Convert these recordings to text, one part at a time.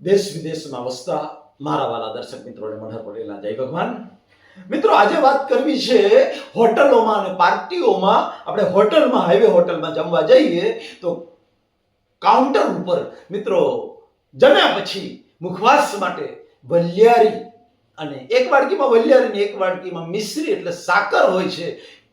દેશ વિદેશમાં વસતા મારા વાલા દર્શક મિત્રોને મઢર પટેલના જય ભગવાન. મિત્રો, આજે વાત કરવી છે હોટલોમાં અને પાર્ટીઓમાં. આપણે હોટલમાં હાઈવે હોટલમાં જમવા જઈએ તો કાઉન્ટર ઉપર, મિત્રો, જમ્યા પછી મુખવાસ માટે વલિયારી અને એક વાડકીમાં વલિયારી ને એક વાડકીમાં મિશ્રી એટલે સાકર હોય છે.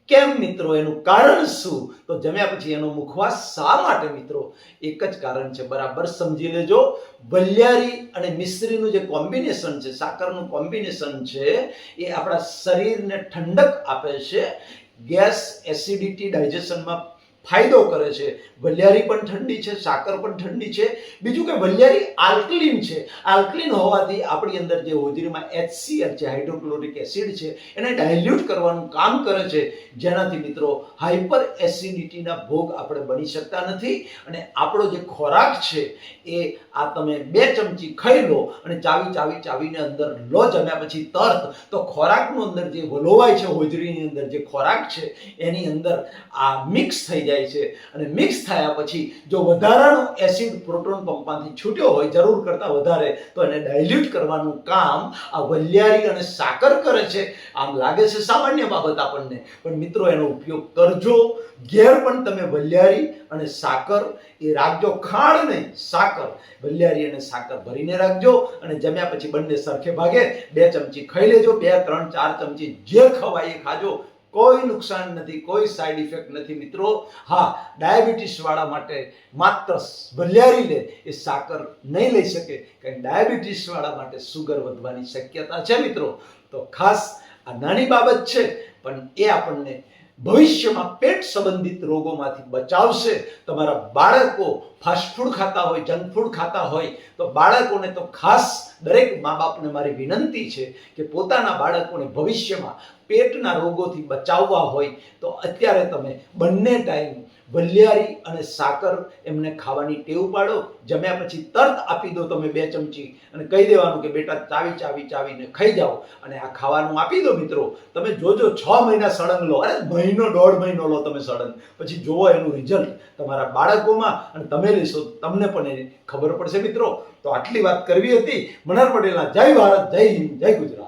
કેમ મિત્રો? એનું કારણ શું? તો જમ્યા પછી એનો મુખવાસ શા માટે મિત્રો? એક જ કારણ છે, બરાબર? સમજી લેજો. વલિયારી અને મિશ્રીનું જે કોમ્બિનેશન છે, સાકરનું કોમ્બિનેશન છે, એ આપણા શરીરને ઠંડક આપે છે. ગેસ એસિડિટી ડાયજેશનમાં ફાયદો કરે છે. વલિયારી પણ ઠંડી છે, સાકર પણ ઠંડી છે. બીજું કે વલિયારી આલ્કલિન છે. આલ્કલિન હોવાથી આપણી અંદર જે હોજરીમાં એચસીએલ છે, હાઇડ્રોક્લોરિક એસિડ છે, એને ડાયલ્યુટ કરવાનું કામ કરે છે. જેનાથી મિત્રો હાઇપર એસિડિટીના ભોગ આપણે બની શકતા નથી અને આપણો જે ખોરાક છે એ આ તમે બે ચમચી ખાઈ લો અને ચાવી ચાવી ચાવીને અંદર લો જમ્યા પછી તરત તો ખોરાકનું અંદર જે વલોવાય છે, હોજરીની અંદર જે ખોરાક છે, એની અંદર આ મિક્સ થઈ જાય. છે. અને મિક્સ થયા પછી જો વધારાનો એસિડ પ્રોટોન પંપાથી છૂટ્યો હોય, જરૂર કરતાં વધારે, તો એને ડાયલ્યુટ કરવાનું કામ આ વલિયારી અને સાકર કરે છે. આમ લાગે છે સામાન્ય બાબત આપણને. પણ મિત્રો, એનો ઉપયોગ કરજો. ઘેર પણ તમે વલિયારી અને સાકર, એ રાખજો ખાંડ નહીં, સાકર. વલિયારી અને સાકર ભરીને રાખજો અને જમ્યા પછી બંને સરખે ભાગે. બે ચમચી ખાઈ લેજો, બે, ત્રણ, ચાર ચમચી જે ખવાય એ ખાજો. કોઈ નુકસાન નથી, કોઈ સાઈડ ઇફેક્ટ નથી મિત્રો. હા ડાયાબિટીસ વાળા માટે માત્ર ભલિયારી લે એ સાકર નહીં લઈ શકે, કારણ ડાયાબિટીસ વાળા માટે સુગર વધવાની શક્યતા છે મિત્રો. તો ખાસ આ નાની બાબત છે, પણ એ આપણને ભવિષ્યમાં પેટ સંબંધિત રોગોમાંથી બચાવશે. તમારા બાળકો ફાસ્ટફૂડ ખાતા હોય જંક ફૂડ ખાતા હોય, તો બાળકોને તો ખાસ દરેક મા બાપને મારી વિનંતી છે કે પોતાના બાળકોને ભવિષ્યમાં પેટના રોગોથી બચાવવા હોય તો અત્યારે તમે બંને ટાઈમ વલિયારી અને સાકર એમને ખાવાની ટેવ પાડો, જમ્યા પછી તરત આપી દો તમે બે ચમચી. અને કહી દેવાનું કે બેટા ચાવી ચાવી ચાવીને ખાઈ જાઓ. અને આ ખાવાનું આપી દો મિત્રો. તમે જોજો છ મહિના સળંગ લો. અરે મહિનો, દોઢ મહિનો લો તમે સળંગ. પછી જોવો એનું રિઝલ્ટ તમારા બાળકોમાં અને તમે લેશો. તમને પણ એની ખબર પડશે મિત્રો. તો આટલી વાત કરવી હતી. મનહર પટેલના જય ભારત, જય હિન્દ, જય ગુજરાત.